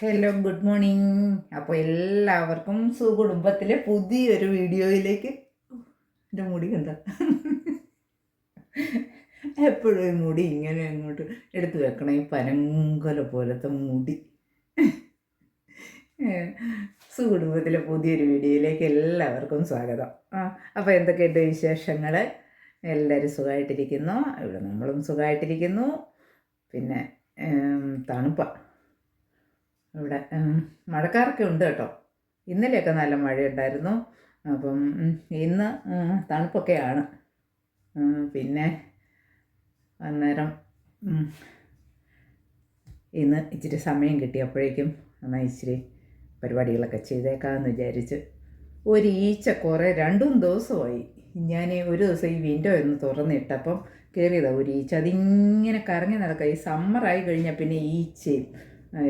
Hello good morning അപ്പോൾ എല്ലാവർക്കും സുകുടുംബത്തിലെ പുതിയൊരു വീഡിയോയിലേക്ക്. എന്റെ മുടി കണ്ട? എപ്പോഴും മുടി ഇങ്ങനെ അങ്ങോട്ട് എടുത്തു വെക്കണം. ഈ പനങ്കല പോലത്തെ മുടി. സുകുടുംബത്തിലെ പുതിയൊരു വീഡിയോയിലേക്ക് എല്ലാവർക്കും സ്വാഗതം. അപ്പോൾ എന്തൊക്കെയുണ്ട് വിശേഷങ്ങൾ എല്ലാവരും സുഖമായിട്ടിരിക്കുന്നു ഇവിടെ നമ്മളും സുഖമായിട്ടിരിക്കുന്നു പിന്നെ തണുപ്പാണ് ഇവിടെ മഴക്കാരൊക്കെ ഉണ്ട് കേട്ടോ. ഇന്നലെയൊക്കെ നല്ല മഴയുണ്ടായിരുന്നു. അപ്പം ഇന്ന് തണുപ്പൊക്കെയാണ്. പിന്നെ അന്നേരം ഇന്ന് ഇച്ചിരി സമയം കിട്ടിയപ്പോഴേക്കും എന്നാൽ ഇച്ചിരി പരിപാടികളൊക്കെ ചെയ്തേക്കാമെന്ന് വിചാരിച്ച് ഒരു ഈച്ച കുറേ രണ്ടും ദിവസമായി. ഞാൻ ഒരു ദിവസം ഈ വിൻഡോ ഒന്ന് തുറന്നിട്ടപ്പം കയറിയതാണ് ഒരു ഈച്ച. അതിങ്ങനെ കറങ്ങി നടക്കുക ഈ സമ്മറായി കഴിഞ്ഞാൽ പിന്നെ ഈച്ചയും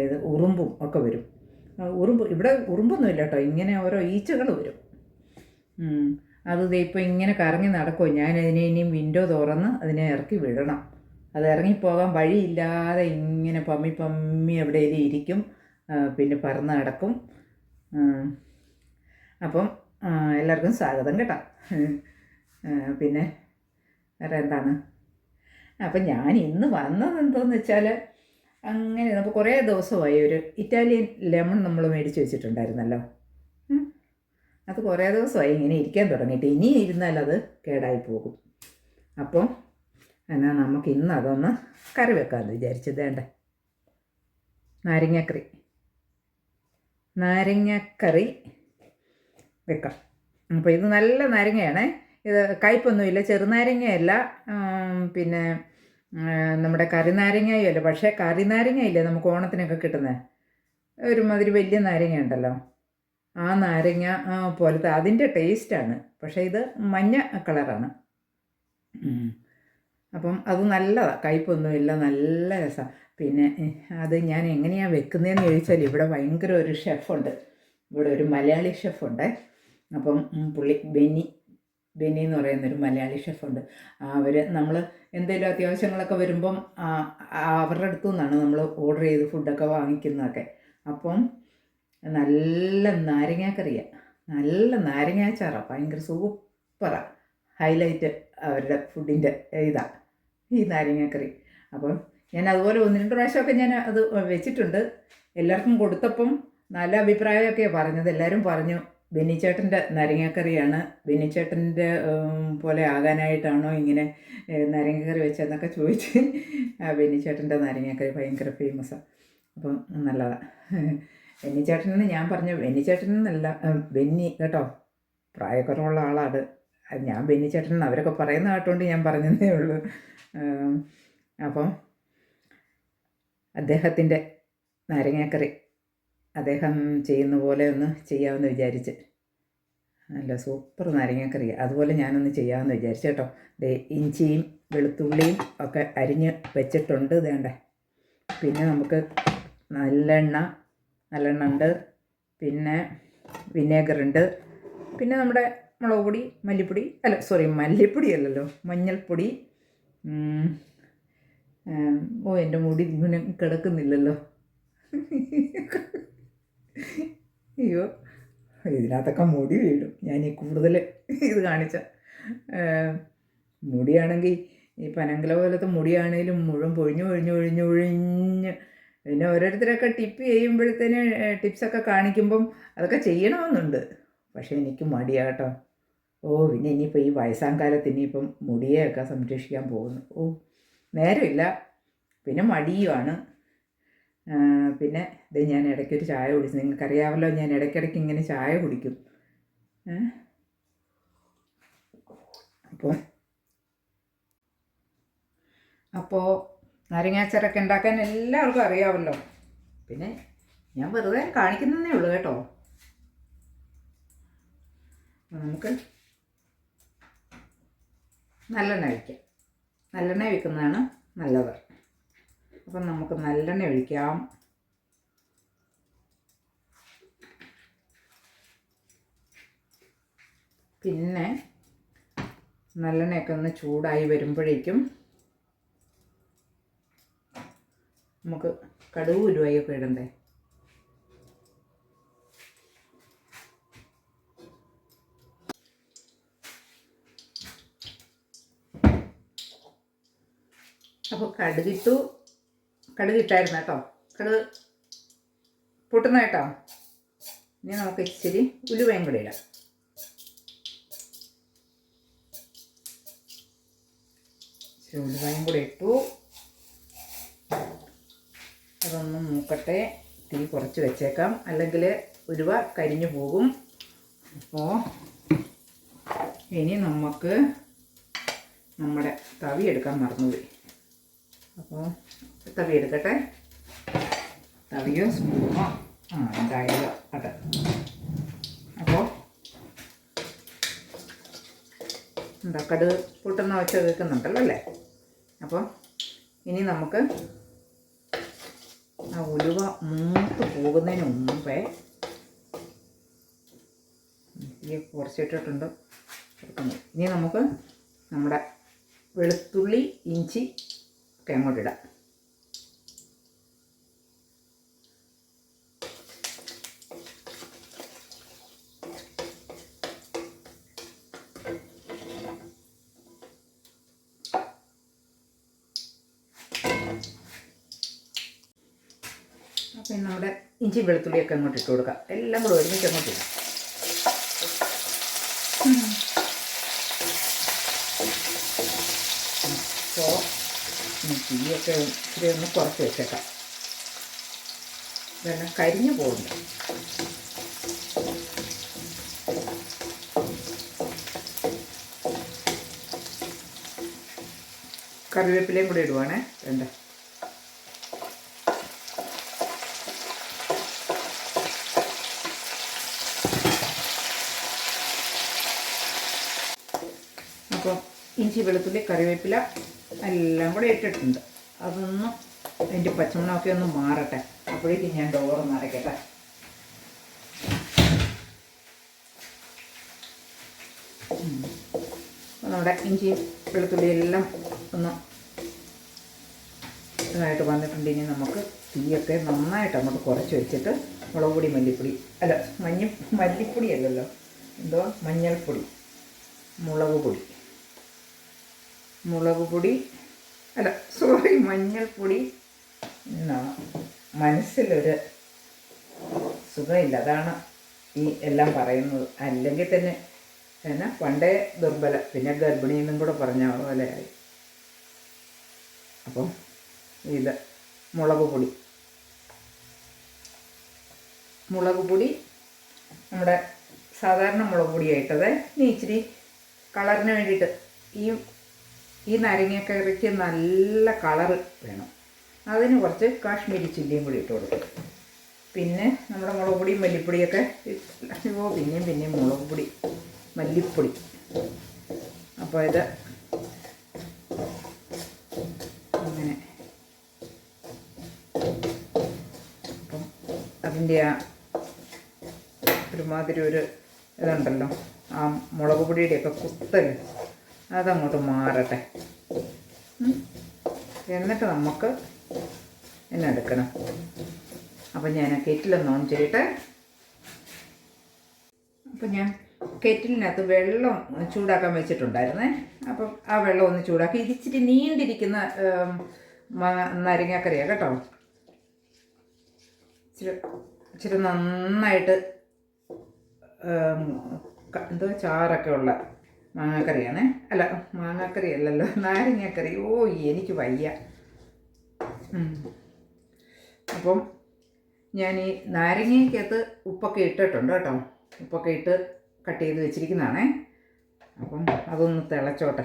ഇത് ഉറുമ്പും ഒക്കെ വരും. ഉറുമ്പ് ഇവിടെ ഉറുമ്പൊന്നുമില്ല കേട്ടോ. ഇങ്ങനെ ഓരോ ഈച്ചകൾ വരും. അത് ഇപ്പോൾ ഇങ്ങനെ കറങ്ങി നടക്കുമോ ഞാൻ അതിനെ ഇനിയും വിൻഡോ തുറന്ന് അതിനെ ഇറക്കി വിടണം. അത് ഇറങ്ങിപ്പോകാൻ വഴിയില്ലാതെ ഇങ്ങനെ പമ്മി പമ്മി എവിടെയെങ്കിലും ഇരിക്കും. പിന്നെ പറന്ന് നടക്കും. അപ്പം എല്ലാവർക്കും സ്വാഗതം കേട്ടോ. പിന്നെ വേറെ എന്താണ്? അപ്പം ഞാൻ ഇന്ന് വന്നത് എന്താണെന്ന് വെച്ചാൽ അങ്ങനെ അപ്പോൾ കുറേ ദിവസമായി ഒരു ഇറ്റാലിയൻ ലെമൺ നമ്മൾ മേടിച്ച് വെച്ചിട്ടുണ്ടായിരുന്നല്ലോ. അത് കുറേ ദിവസമായി ഇങ്ങനെ ഇരിക്കാൻ തുടങ്ങിയിട്ട്. ഇനി ഇരുന്നാൽ അത് കേടായി പോകും. അപ്പോൾ എന്നാൽ നമുക്ക് ഇന്ന് അതൊന്ന് കറി വെക്കാമെന്ന് വിചാരിച്ചു വേണ്ട? നാരങ്ങക്കറി. നാരങ്ങക്കറി വെക്കാം. അപ്പോൾ ഇത് നല്ല നാരങ്ങയാണേ. ഇത് കയ്പൊന്നുമില്ല. ചെറുനാരങ്ങയല്ല. പിന്നെ നമ്മുടെ കറിനാരങ്ങയും അല്ല പക്ഷേ കറിനാരങ്ങയില്ലേ നമുക്ക് ഓണത്തിനൊക്കെ കിട്ടുന്നത് ഒരുമാതിരി വലിയ നാരങ്ങ ഉണ്ടല്ലോ ആ നാരങ്ങ പോലത്തെ അതിന്റെ ടേസ്റ്റാണ്. പക്ഷേ ഇത് മഞ്ഞ കളറാണ്. അപ്പം അത് നല്ലതാണ് കയ്പൊന്നുമില്ല നല്ല രസമാണ് പിന്നെ അത് ഞാൻ എങ്ങനെയാണ് വെക്കുന്നതെന്ന് ചോദിച്ചാൽ ഇവിടെ ഭയങ്കര ഒരു ഷെഫുണ്ട്. ഇവിടെ ഒരു മലയാളി ഷെഫുണ്ട്. അപ്പം പുള്ളി ബെന്നി. ബെന്നി എന്ന് പറയുന്നൊരു മലയാളി ഷെഫുണ്ട് അവർ നമ്മൾ എന്തെങ്കിലും അത്യാവശ്യങ്ങളൊക്കെ വരുമ്പം അവരുടെ അടുത്തു നിന്നാണ് നമ്മൾ ഓർഡർ ചെയ്ത് ഫുഡൊക്കെ വാങ്ങിക്കുന്നതൊക്കെ. അപ്പം നല്ല നാരങ്ങാക്കറിയാണ് നല്ല നാരങ്ങാച്ചാറാണ് ഭയങ്കര സൂപ്പറാണ് ഹൈലൈറ്റ് അവരുടെ ഫുഡിന്റെ ഇതാ. ഈ നാരങ്ങാക്കറി. അപ്പം ഞാൻ അതുപോലെ ഒന്ന് രണ്ട് പ്രാവശ്യമൊക്കെ ഞാൻ അത് വെച്ചിട്ടുണ്ട്. എല്ലാവർക്കും കൊടുത്തപ്പം നല്ല അഭിപ്രായമൊക്കെയാണ് പറഞ്ഞത്. എല്ലാവരും പറഞ്ഞു ബെന്നിച്ചേട്ടന്റെ നാരങ്ങാക്കറിയാണ്. ബെന്നിച്ചേട്ടന്റെ പോലെ ആകാനായിട്ടാണോ ഇങ്ങനെ നരങ്ങക്കറി വെച്ചതെന്നൊക്കെ ചോദിച്ച് ആ ബെന്നിച്ചേട്ടന്റെ നാരങ്ങാക്കറി ഭയങ്കര ഫേമസാണ് അപ്പം നല്ലതാണ് ബെന്നിച്ചേട്ടൻ എന്ന് ഞാൻ പറഞ്ഞു ബെന്നിച്ചേട്ടൻ എന്നല്ല ബെന്നി കേട്ടോ പ്രായക്കുറവുള്ള ആളാണ്. ഞാൻ ബെന്നിച്ചേട്ടൻ അവരൊക്കെ പറയുന്ന കേട്ടോണ്ട് ഞാൻ പറഞ്ഞതേ ഉള്ളൂ. അപ്പം അദ്ദേഹത്തിന്റെ നാരങ്ങാക്കറി അദ്ദേഹം ചെയ്യുന്ന പോലെ ഒന്ന് ചെയ്യാമെന്ന് വിചാരിച്ച്. നല്ല സൂപ്പർ നാരങ്ങക്കറി അതുപോലെ ഞാനൊന്ന് ചെയ്യാമെന്ന് വിചാരിച്ചു കേട്ടോ. ദേ ഇഞ്ചിയും വെളുത്തുള്ളിയും ഒക്കെ അരിഞ്ഞ് വെച്ചിട്ടുണ്ട് വേണ്ട പിന്നെ നമുക്ക് നല്ലെണ്ണ നല്ലെണ്ണ ഉണ്ട്. പിന്നെ വിനേഗർ ഉണ്ട്. പിന്നെ നമ്മുടെ മുളക് പൊടി മല്ലിപ്പൊടി. അല്ല സോറി മല്ലിപ്പൊടി അല്ലല്ലോ മഞ്ഞൾപ്പൊടി. ഓ എന്റെ മുടി ഇങ്ങനെ കിടക്കുന്നില്ലല്ലോ. അയ്യോ ഇതിനകത്തൊക്കെ മുടി വീഴും. ഞാൻ ഈ കൂടുതൽ ഇത് കാണിച്ച. മുടിയാണെങ്കിൽ ഈ പനങ്കല പോലത്തെ മുടിയാണെങ്കിലും മുഴുവൻ പൊഴിഞ്ഞു പൊഴിഞ്ഞു പൊഴിഞ്ഞു പൊഴിഞ്ഞ് പിന്നെ ഓരോരുത്തരൊക്കെ ടിപ്പ് ചെയ്യുമ്പോഴത്തേന് ടിപ്സൊക്കെ കാണിക്കുമ്പം അതൊക്കെ ചെയ്യണമെന്നുണ്ട്. പക്ഷേ എനിക്ക് മടിയാട്ടോ. ഓ പിന്നെ ഇനിയിപ്പോൾ ഈ വയസ്സാം കാലത്ത് ഇനിയിപ്പം മുടിയെയൊക്കെ സംരക്ഷിക്കാൻ പോകുന്നു. ഓ നേരമില്ല. പിന്നെ മടിയുമാണ്. പിന്നെ ഇത് ഞാൻ ഇടയ്ക്കൊരു ചായ കുടിച്ചു നിങ്ങൾക്കറിയാമല്ലോ ഞാൻ ഇടയ്ക്കിടയ്ക്ക് ഇങ്ങനെ ചായ കുടിക്കും? അപ്പോൾ അപ്പോൾ നാരങ്ങാച്ചാറൊക്കെ ഉണ്ടാക്കാൻ എല്ലാവർക്കും അറിയാമല്ലോ. പിന്നെ ഞാൻ വെറുതെ കാണിക്കുന്നതേ ഉള്ളൂ കേട്ടോ. നമുക്ക് നല്ലെണ്ണ വയ്ക്കാം നല്ലെണ്ണ വയ്ക്കുന്നതാണ് നല്ലത്. അപ്പം നമുക്ക് നല്ലെണ്ണ ഒഴിക്കാം. പിന്നെ നല്ലെണ്ണയൊക്കെ ഒന്ന് ചൂടായി വരുമ്പോഴേക്കും നമുക്ക് കടുവ് ഉരുവായൊക്കെ ഇടണ്ടേ? അപ്പോൾ കടുകിട്ടു. കടുക് ഇട്ടായിരുന്നു കേട്ടോ. കടുക് പൊട്ടുന്ന കേട്ടോ. ഇനി നമുക്ക് ഇച്ചിരി ഉലുവയും കൂടി ഇടാം. ഉലുവയും കൂടി ഇട്ടു. അതൊന്നും മൂക്കട്ടെ. തീ കുറച്ച് വെച്ചേക്കാം. അല്ലെങ്കിൽ ഉലുവ കരിഞ്ഞു പോകും. അപ്പോൾ ഇനി നമുക്ക് നമ്മുടെ തവി എടുക്കാൻ മറന്നുപോയി. അപ്പോൾ തവി എടുക്കട്ടെ. തവിയോ സ്പൂണോ? ആ എന്തായാലും അതെ. അപ്പോൾ എന്താ കടുക് പൊട്ടുന്ന വെച്ച് വെക്കുന്നുണ്ടല്ലോ അല്ലേ? അപ്പോൾ ഇനി നമുക്ക് ആ ഉലുവ മൂത്ത് പോകുന്നതിന് മുമ്പേ ഈ കുറച്ചിട്ടിട്ടുണ്ട്. ഇനി നമുക്ക് നമ്മുടെ വെളുത്തുള്ളി ഇഞ്ചി ഒക്കെ അങ്ങോട്ട് അപ്പം നമ്മുടെ ഇഞ്ചി വെളുത്തുള്ളിയൊക്കെ അങ്ങോട്ട് ഇട്ട് കൊടുക്കാം. എല്ലാം കൂടെ ഒരുമിച്ച് അങ്ങോട്ട് ഇടാം. അപ്പോൾ തീയൊക്കെ ഇത്തിരി ഒന്ന് കുറച്ച് വെച്ചേക്കാം. ഇതെല്ലാം കരിഞ്ഞു പോകുന്നു. കറിവേപ്പിലയും കൂടി ഇടുവാണേ. വേണ്ട അപ്പോൾ ഇഞ്ചി വെളുത്തുള്ളി കറിവേപ്പില എല്ലാം കൂടെ ഇട്ടിട്ടുണ്ട്. അതൊന്ന് അതിന്റെ പച്ചമുളകൊക്കെ ഒന്ന് മാറട്ടെ. അപ്പോഴേക്കും ഞാൻ ഡോറൊന്ന് അടയ്ക്കട്ടെ. നമ്മുടെ ഇഞ്ചി വെളുത്തുള്ളി എല്ലാം ഒന്ന് ഇതായിട്ട് വന്നിട്ടുണ്ട്. ഇനി നമുക്ക് തീയൊക്കെ നന്നായിട്ട് അങ്ങോട്ട് കുറച്ച് വെച്ചിട്ട് മുളക് പൊടി മല്ലിപ്പൊടി. അല്ല മഞ്ഞ മല്ലിപ്പൊടി അല്ലല്ലോ. എന്തോ? മഞ്ഞൾപ്പൊടി. മുളക് പൊടി. മുളക് പൊടി അല്ല സോറി മഞ്ഞൾപ്പൊടി. എന്നാണ് മനസ്സിലൊരു സുഖമില്ല. അതാണ് ഈ എല്ലാം പറയുന്നത്. അല്ലെങ്കിൽ തന്നെ എന്നാ പണ്ടേ ദുർബല. പിന്നെ ഗർഭിണി എന്നും കൂടെ പറഞ്ഞ പോലെയായി അപ്പം ഇത് മുളക് പൊടി. മുളക് പൊടി നമ്മുടെ സാധാരണ മുളക് പൊടിയായിട്ടത് ഇനി ഇച്ചിരി കളറിന് വേണ്ടിയിട്ട് ഈ ഈ നാരങ്ങക്കറിക്ക് നല്ല കളറ് വേണം. അതിന് കുറച്ച് കാശ്മീരി ചില്ലിയും കൂടി ഇട്ട് കൊടുക്കും. പിന്നെ നമ്മുടെ മുളക് പൊടിയും മല്ലിപ്പൊടിയൊക്കെ അയ്യോ പിന്നെയും പിന്നെയും മുളക് പൊടി മല്ലിപ്പൊടി. അപ്പോൾ ഇത് അങ്ങനെ. അപ്പം അതിന്റെ ആ ഒരുമാതിരി ഒരു ഇതുണ്ടല്ലോ ആ മുളക് പൊടിയുടെയൊക്കെ കുത്തൽ അതങ്ങോട്ട് മാറട്ടെ. എന്നിട്ട് നമുക്ക് എന്നെ എടുക്കണം. അപ്പം ഞാൻ കെറ്റിലൊന്ന് ഓൺ ചെയ്യട്ടെ അപ്പം ഞാൻ കെറ്റിലിനകത്ത് വെള്ളം ചൂടാക്കാൻ വെച്ചിട്ടുണ്ടായിരുന്നേ. അപ്പം ആ വെള്ളം ഒന്ന് ചൂടാക്കി. ഇത് ഇച്ചിരി നീണ്ടിരിക്കുന്ന നാരങ്ങാക്കറിയാണ് കേട്ടോ. ഇച്ചിരി ഇച്ചിരി നന്നായിട്ട് എന്തോ ചാറൊക്കെ ഉള്ള മാങ്ങാക്കറിയാണേ. അല്ല മാങ്ങാക്കറി അല്ലല്ലോ നാരങ്ങാക്കറി. ഓ എനിക്ക് വയ്യ. അപ്പം ഞാൻ ഈ നാരങ്ങയ്ക്കകത്ത് ഉപ്പൊക്കെ ഇട്ടിട്ടുണ്ട് കേട്ടോ. ഉപ്പൊക്കെ ഇട്ട് കട്ട് ചെയ്ത് വെച്ചിരിക്കുന്നതാണേ. അപ്പം അതൊന്ന് തിളച്ചോട്ടെ.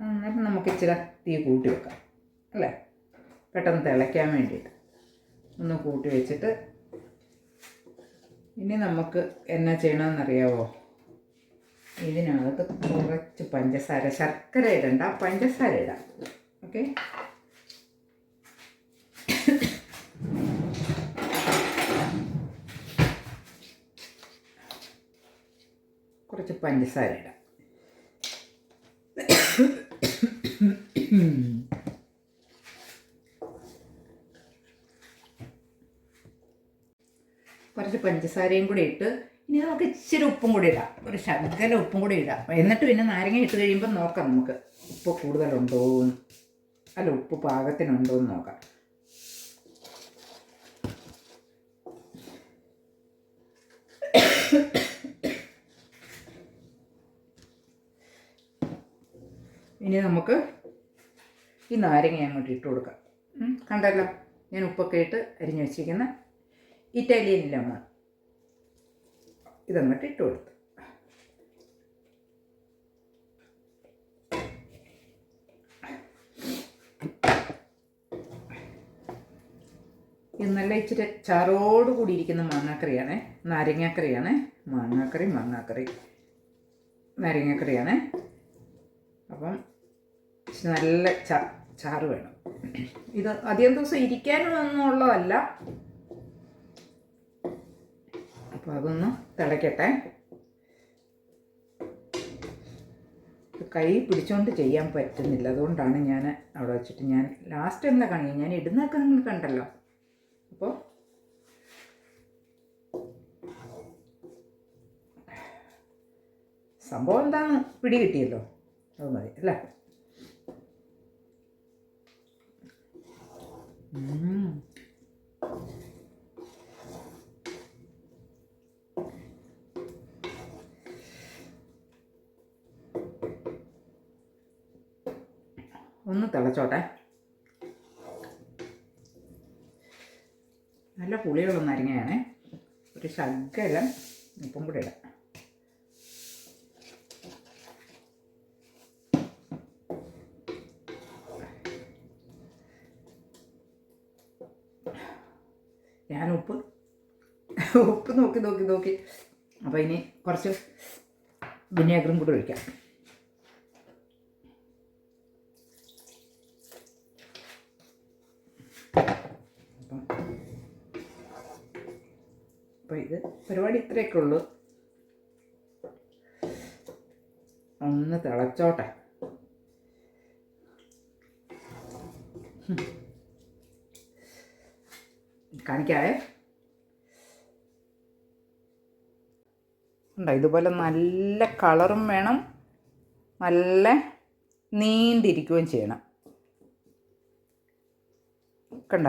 എന്നിട്ട് നമുക്ക് ഇച്ചിരി തീ കൂട്ടി വെക്കാം. അല്ലേ? പെട്ടെന്ന് തിളയ്ക്കാൻ വേണ്ടിയിട്ട്. ഒന്ന് കൂട്ടി വെച്ചിട്ട് ഇനി നമുക്ക് എന്നാ ചെയ്യണമെന്നറിയാവോ? ഇതിനകത്ത് കുറച്ച് പഞ്ചസാര ശർക്കര ഇടണ്ട പഞ്ചസാര ഇടാം. ഓക്കെ? കുറച്ച് പഞ്ചസാര ഇടാം. കുറച്ച് പഞ്ചസാരയും കൂടി ഇട്ട് ഇനി നമുക്ക് ഇച്ചിരി ഉപ്പും കൂടി ഇടാം. ഒരു ശകല ഉപ്പും കൂടി ഇടാം. എന്നിട്ട് പിന്നെ നാരങ്ങ ഇട്ട് കഴിയുമ്പോൾ നോക്കാം നമുക്ക് ഉപ്പ് കൂടുതലുണ്ടോ. അല്ല ഉപ്പ് പാകത്തിനുണ്ടോ എന്ന് നോക്കാം. ഇനി നമുക്ക് ഈ നാരങ്ങ അങ്ങോട്ട് ഇട്ട് കൊടുക്കാം. കണ്ടല്ലോ? ഞാൻ ഉപ്പൊക്കെ ഇട്ട് അരിഞ്ഞു വെച്ചിരിക്കുന്ന ഇറ്റാലിയൻ ലെമൺ ഇതങ്ങോട്ട് ഇട്ട് കൊടുത്തു. ഇത് ഇച്ചിരി ചാറോട് കൂടി ഇരിക്കുന്ന മാങ്ങാക്കറിയാണേ നാരങ്ങാക്കറിയാണേ മാങ്ങാക്കറി മാങ്ങാക്കറി നാരങ്ങാക്കറിയാണേ. അപ്പം നല്ല ചാറ് വേണം. ഇത് അധികം ദിവസം ഇരിക്കാനൊന്നുള്ളതല്ല അപ്പോൾ അതൊന്ന് തിളയ്ക്കട്ടെ കൈ പിടിച്ചുകൊണ്ട് ചെയ്യാൻ പറ്റുന്നില്ല. അതുകൊണ്ടാണ് ഞാൻ അവിടെ വെച്ചിട്ട് ഞാൻ ലാസ്റ്റ് എന്താ കാണിക്കുക ഞാൻ ഇടുന്നൊക്കെ നിങ്ങൾ കണ്ടല്ലോ. അപ്പോൾ സംഭവം എന്താണ് പിടി കിട്ടിയല്ലോ അത് മതി അല്ലേ? ഉം. ഒന്ന് തിളച്ചോട്ടെ. നല്ല പുളിയുള്ള നരങ്ങയാണ് ഒരു ശകലം ഉപ്പും കൂടി ഇടാം. ഞാൻ ഉപ്പ് ഉപ്പ് നോക്കി നോക്കി നോക്കി. അപ്പോൾ ഇനി കുറച്ച് വിനേഗറും കൂടി ഒഴിക്കാം അപ്പം ഇത് പരിപാടി ഇത്രയൊക്കെ ഉള്ളൂ. ഒന്ന് തിളച്ചോട്ടെ. കാണിക്കാവേ? ഉണ്ടോ ഇതുപോലെ നല്ല കളറും വേണം. നല്ല നീണ്ടിരിക്കുകയും ചെയ്യണം. കണ്ട?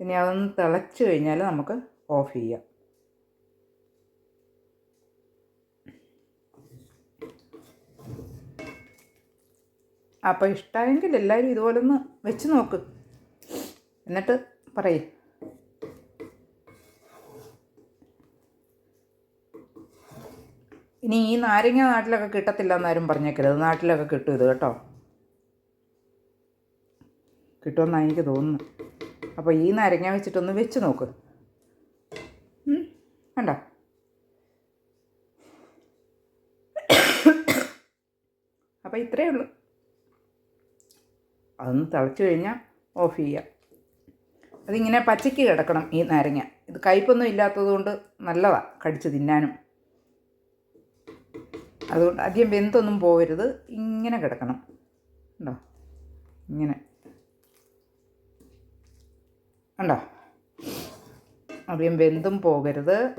ഇനി അതൊന്ന് തിളച്ച് കഴിഞ്ഞാൽ നമുക്ക് ഓഫ് ചെയ്യാം. അപ്പോൾ ഇഷ്ടമായെങ്കിൽ എല്ലാവരും ഇതുപോലെ ഒന്ന് വെച്ച് നോക്ക്. എന്നിട്ട് പറയ്. ഇനി ഈ നാരങ്ങ നാട്ടിലൊക്കെ കിട്ടത്തില്ല എന്നാരും പറഞ്ഞേക്കരുത്. നാട്ടിലൊക്കെ കിട്ടും ഇത് കേട്ടോ. കിട്ടുമെന്നാണ് എനിക്ക് തോന്നുന്നു. അപ്പോൾ ഈ നാരങ്ങ വെച്ചിട്ടൊന്ന് വെച്ച് നോക്ക്. വേണ്ട അപ്പോൾ ഇത്രയേ ഉള്ളൂ. അതൊന്ന് തിളച്ച് കഴിഞ്ഞാൽ ഓഫ് ചെയ്യാം. അതിങ്ങനെ പച്ചയ്ക്ക് കിടക്കണം ഈ നാരങ്ങ. ഇത് കയ്പൊന്നും ഇല്ലാത്തതുകൊണ്ട് നല്ലതാണ് കടിച്ച് തിന്നാനും. അതുകൊണ്ട് അധികം വെന്തൊന്നും പോകരുത് ഇങ്ങനെ കിടക്കണം. ഉണ്ടോ ഇങ്ങനെ. ഉണ്ടോ അധികം വെന്തും പോകരുത്.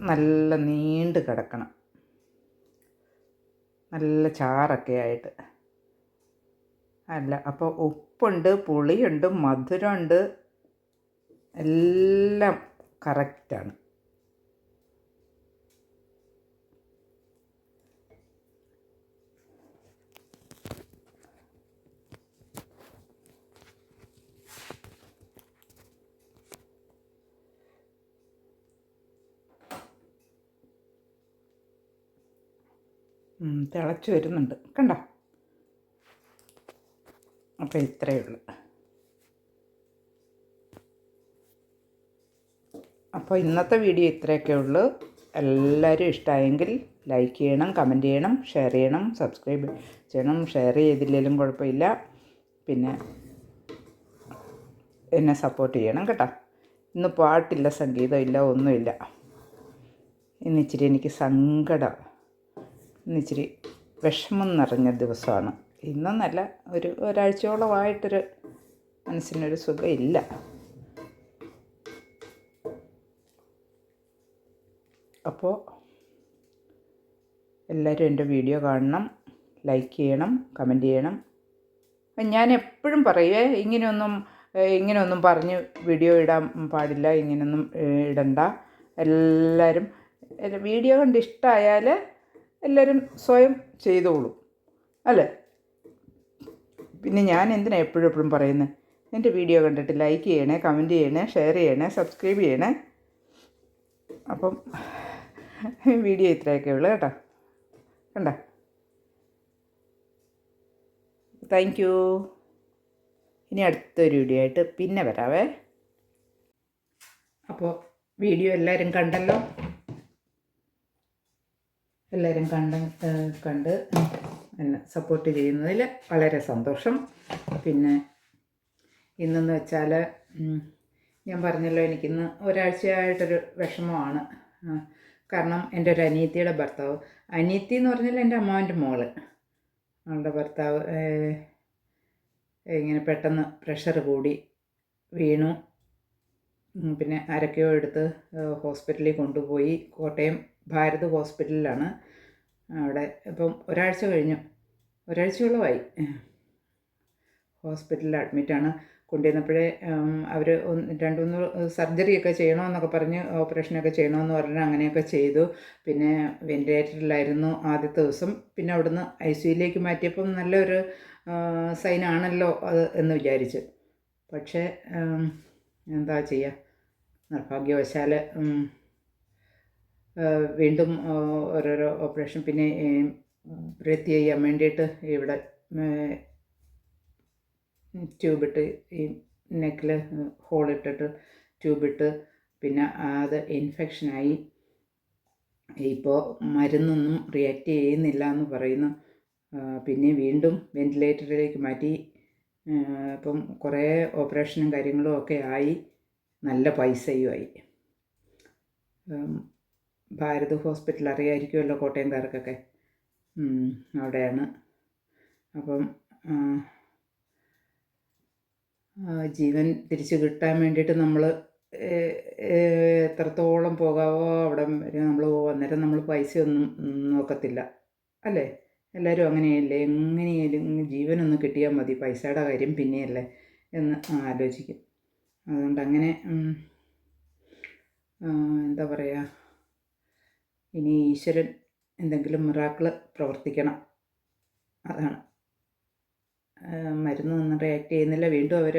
നല്ല നീണ്ട് കിടക്കണം. നല്ല ചാറൊക്കെ ആയിട്ട്. അല്ല അപ്പോൾ ഉപ്പുണ്ട് പുളിയുണ്ട് മധുരമുണ്ട്. എല്ലാം കറക്റ്റാണ് തിളച്ച് വരുന്നുണ്ട്. കണ്ടോ? അപ്പോൾ ഇത്രയേ ഉള്ളൂ. അപ്പോൾ ഇന്നത്തെ വീഡിയോ ഇത്രയൊക്കെ ഉള്ളൂ. എല്ലാവരും ഇഷ്ടമായെങ്കിൽ ലൈക്ക് ചെയ്യണം കമന്റ് ചെയ്യണം ഷെയർ ചെയ്യണം സബ്സ്ക്രൈബ് ചെയ്യണം. ഷെയർ ചെയ്തില്ലെങ്കിലും കുഴപ്പമില്ല. പിന്നെ എന്നെ സപ്പോർട്ട് ചെയ്യണം കേട്ടോ. ഇന്ന് പാട്ടില്ല സംഗീതമില്ല ഒന്നുമില്ല. ഇന്നിച്ചിരി എനിക്ക് സങ്കടം. ഇന്നിച്ചിരി വിഷമം നിറഞ്ഞ ദിവസമാണ്. ഇന്നൊന്നല്ല ഒരു ഒരാഴ്ചയോളമായിട്ടൊരു മനസ്സിനൊരു സുഖമില്ല. അപ്പോൾ എല്ലാവരും എന്റെ വീഡിയോ കാണണം ലൈക്ക് ചെയ്യണം കമന്റ് ചെയ്യണം. ഞാൻ എപ്പോഴും പറയുവേ ഇങ്ങനെയൊന്നും ഇങ്ങനെയൊന്നും പറഞ്ഞ് വീഡിയോ ഇടാൻ പാടില്ല ഇങ്ങനെയൊന്നും ഇടണ്ട. എല്ലാവരും വീഡിയോ കണ്ട് ഇഷ്ടമായാൽ എല്ലാവരും സ്വയം ചെയ്തോളൂ അല്ലേ? പിന്നെ ഞാൻ എന്തിനാണ് എപ്പോഴും എപ്പോഴും പറയുന്നത് എന്റെ വീഡിയോ കണ്ടിട്ട് ലൈക്ക് ചെയ്യണേ കമന്റ് ചെയ്യണേ ഷെയർ ചെയ്യണേ സബ്സ്ക്രൈബ് ചെയ്യണേ. അപ്പം വീഡിയോ ഇത്രയൊക്കെ ഉള്ളു കേട്ടോ. കണ്ട? താങ്ക് യു ഇനി അടുത്തൊരു വീഡിയോ ആയിട്ട് പിന്നെ വരാവേ. അപ്പോൾ വീഡിയോ എല്ലാവരും കണ്ടല്ലോ? എല്ലാവരും കണ്ട കണ്ട്. എന്നെ സപ്പോർട്ട് ചെയ്യുന്നതിൽ വളരെ സന്തോഷം. പിന്നെ ഇന്നെന്ന് വെച്ചാൽ ഞാൻ പറഞ്ഞല്ലോ എനിക്കിന്ന് ഒരാഴ്ചയായിട്ടൊരു വിഷമമാണ്. കാരണം എന്റെ ഒരു അനിയത്തിയുടെ ഭർത്താവ് അനിയത്തി എന്ന് പറഞ്ഞാൽ എന്റെ അമ്മാവന്റെ മോൾ. അവളുടെ ഭർത്താവ് ഇങ്ങനെ പെട്ടെന്ന് പ്രഷർ കൂടി വീണു. പിന്നെ ആരൊക്കെയോ എടുത്ത് ഹോസ്പിറ്റലിൽ കൊണ്ടുപോയി. കോട്ടയം ഭാരത് ഹോസ്പിറ്റലിലാണ് അവിടെ ഇപ്പം ഒരാഴ്ച കഴിഞ്ഞു. ഒരാഴ്ചയോളമായി ഹോസ്പിറ്റലിൽ അഡ്മിറ്റാണ് കൊണ്ടുവന്നപ്പോഴേ അവർ രണ്ട് മൂന്ന് സർജറിയൊക്കെ ചെയ്യണമെന്നൊക്കെ പറഞ്ഞ് ഓപ്പറേഷനൊക്കെ ചെയ്യണമെന്ന് പറഞ്ഞ് അങ്ങനെയൊക്കെ ചെയ്തു. പിന്നെ വെന്റിലേറ്ററിലായിരുന്നു ആദ്യത്തെ ദിവസം. പിന്നെ അവിടുന്ന് ഐ സിയിലേക്ക് മാറ്റിയപ്പം നല്ലൊരു സൈനാണല്ലോ അത് എന്ന് വിചാരിച്ച്. പക്ഷേ എന്താ ചെയ്യുക നിർഭാഗ്യവശാൽ വീണ്ടും ഓരോരോ ഓപ്പറേഷൻ പിന്നെ ബ്രീത്ത് ചെയ്യാൻ വേണ്ടിയിട്ട് ഇവിടെ ട്യൂബിട്ട് ഈ നെക്കിൽ ഹോളിട്ടിട്ട് ട്യൂബിട്ട് പിന്നെ അത് ഇൻഫെക്ഷനായി ഇപ്പോൾ മരുന്നൊന്നും റിയാക്റ്റ് ചെയ്യുന്നില്ല എന്ന് പറയുന്നു. പിന്നെ വീണ്ടും വെന്റിലേറ്ററിലേക്ക് മാറ്റി. ഇപ്പം കുറേ ഓപ്പറേഷനും കാര്യങ്ങളും ഒക്കെ ആയി. നല്ല പൈസയും ആയി. ഭാരത് ഹോസ്പിറ്റൽ അറിയാമായിരിക്കുമല്ലോ കോട്ടയംകാർക്കൊക്കെ. അവിടെയാണ്. അപ്പം ജീവൻ തിരിച്ചു കിട്ടാൻ വേണ്ടിയിട്ട് നമ്മൾ എത്രത്തോളം പോകാവോ അവിടെ വരെ നമ്മൾ പോകും അന്നേരം നമ്മൾ പൈസയൊന്നും നോക്കത്തില്ല. അല്ലേ? എല്ലാവരും അങ്ങനെയല്ലേ? എങ്ങനെയായാലും ജീവനൊന്ന് കിട്ടിയാൽ മതി. പൈസയുടെ കാര്യം പിന്നെയല്ലേ എന്ന് ആലോചിക്കും. അതുകൊണ്ട് അങ്ങനെ എന്താ പറയുക ഇനി ഈശ്വരൻ എന്തെങ്കിലും മിറാക്കിൾ പ്രവർത്തിക്കണം. അതാണ്. മരുന്ന് മരുന്നൊന്നും റിയാക്ട് ചെയ്യുന്നില്ല. വീണ്ടും അവർ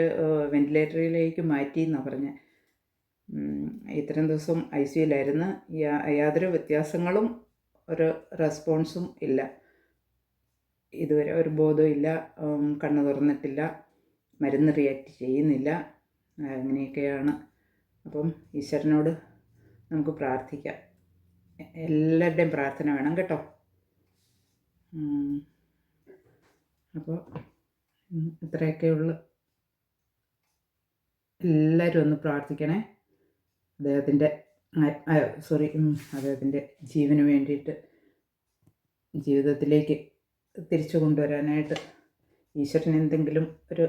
വെന്റിലേറ്ററിലേക്ക് മാറ്റി എന്നാണ് പറഞ്ഞത് ഇത്രയും ദിവസം ഐ സിയിലായിരുന്നു യാതൊരു വ്യത്യാസങ്ങളും ഒരു റെസ്പോൺസും ഇല്ല. ഇതുവരെ ഒരു ഉം, കണ്ണ് തുറന്നിട്ടില്ല. മരുന്ന് റിയാക്ട് ചെയ്യുന്നില്ല. അങ്ങനെയൊക്കെയാണ്. അപ്പം ഈശ്വരനോട് നമുക്ക് പ്രാർത്ഥിക്കാം. എല്ലാവരുടെയും പ്രാർത്ഥന വേണം കേട്ടോ. അപ്പോൾ ഇത്രയൊക്കെ ഉള്ളു. എല്ലാവരും ഒന്ന് പ്രാർത്ഥിക്കണേ. അദ്ദേഹത്തിന്റെ സോറി അദ്ദേഹത്തിന്റെ ജീവന് വേണ്ടിയിട്ട് ജീവിതത്തിലേക്ക് തിരിച്ചു കൊണ്ടുവരാനായിട്ട് ഈശ്വരൻ എന്തെങ്കിലും ഒരു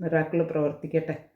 മിറാക്കിൾ പ്രവർത്തിക്കട്ടെ.